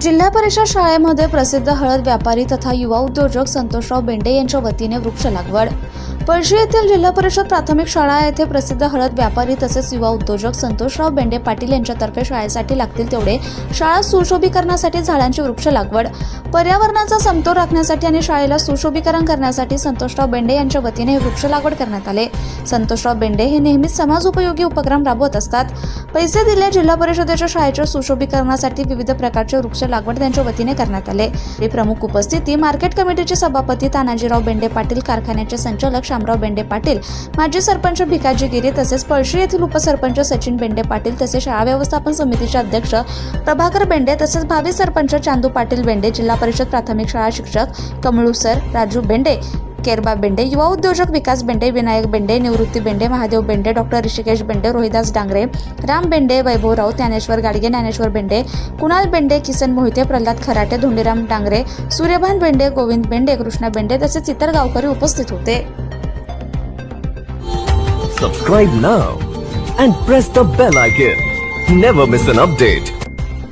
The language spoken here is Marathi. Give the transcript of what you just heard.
जिल्हा परिषद शाळेमध्ये प्रसिद्ध हळद व्यापारी तथा युवा उद्योजक संतोषराव बेंडे यांच्या वतीने वृक्ष लागवड. पळशी येथील जिल्हा परिषद प्राथमिक शाळा येथे प्रसिद्ध हळद व्यापारी तसेच युवा उद्योजक संतोषराव बेंडे पाटील यांच्यातर्फे शाळेसाठी लागतील तेवढे शाळा सुशोभीकरणासाठी झाडांची वृक्ष लागवड. पर्यावरणाचा समतोल राखण्यासाठी आणि शाळेला सुशोभीकरण करण्यासाठी संतोषराव बेंडे यांच्या वतीने हे वृक्ष लागवड करण्यात आले. संतोषराव बेंडे हे नेहमीच समाज उपयोगी उपक्रम राबवत असतात. पैसे दिले जिल्हा परिषदेच्या शाळेच्या सुशोभीकरणासाठी विविध प्रकारचे वृक्ष लागवड त्यांच्या वतीने करण्यात आले. ही प्रमुख उपस्थिती मार्केट कमिटीचे सभापती तानाजीराव बेंडे पाटील कारखान्याचे संचालक शामराव बेंडे पाटील माजी सरपंच भिकाजी गिरी तसेच पळशी येथील उपसरपंच सचिन बेंडे पाटील तसेच शाळा व्यवस्थापन समितीचे अध्यक्ष प्रभाकर बेंडे तसेच भावी सरपंच चांदू पाटील बेंडे जिल्हा परिषद प्राथमिक शाळा शिक्षक कमळू सर राजू बेंडे केरबा बेंडे युवा उद्योजक विकास बेंडे विनायक बेंडे निवृत्ती बेंडे महादेव बेंडे डॉक्टर ऋषिकेश बेंडे रोहिदास डांगरे राम बेंडे वैभव राऊत ज्ञानेश्वर गाडगे ज्ञानेश्वर बेंडे कुणाल बेंडे किसन मोहिते प्रल्हाद खराटे धोंडीराम डांगरे सूर्यभान बेंडे गोविंद बेंडे कृष्णा बेंडे तसेच इतर गावकरी उपस्थित होते. Subscribe now and press the bell icon never miss an update